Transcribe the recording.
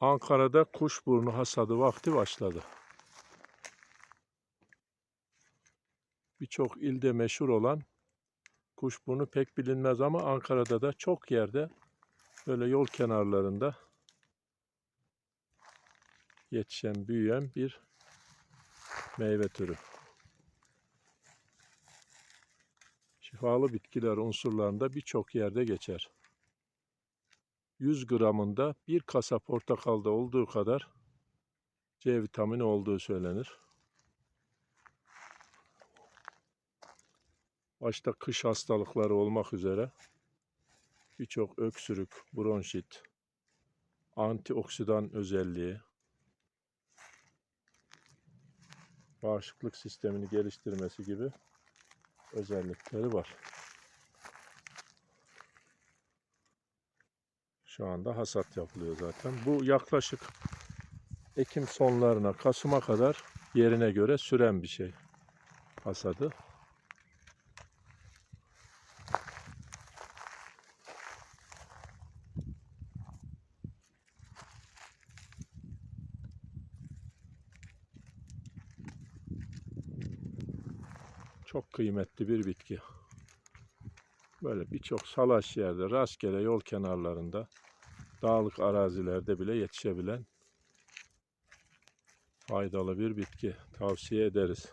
Ankara'da kuşburnu hasadı vakti başladı. Birçok ilde meşhur olan kuşburnu pek bilinmez ama Ankara'da da çok yerde böyle yol kenarlarında yetişen, büyüyen bir meyve türü. Şifalı bitkiler unsurlarında birçok yerde geçer. 100 gramında bir kasa portakalda olduğu kadar C vitamini olduğu söylenir. Başta kış hastalıkları olmak üzere birçok öksürük, bronşit, antioksidan özelliği, bağışıklık sistemini geliştirmesi gibi özellikleri var. Şu anda hasat yapılıyor zaten. Bu yaklaşık Ekim sonlarına, Kasım'a kadar yerine göre süren bir şey. Hasadı. Çok kıymetli bir bitki. Böyle birçok salaş yerde, rastgele yol kenarlarında, dağlık arazilerde bile yetişebilen faydalı bir bitki. Tavsiye ederiz.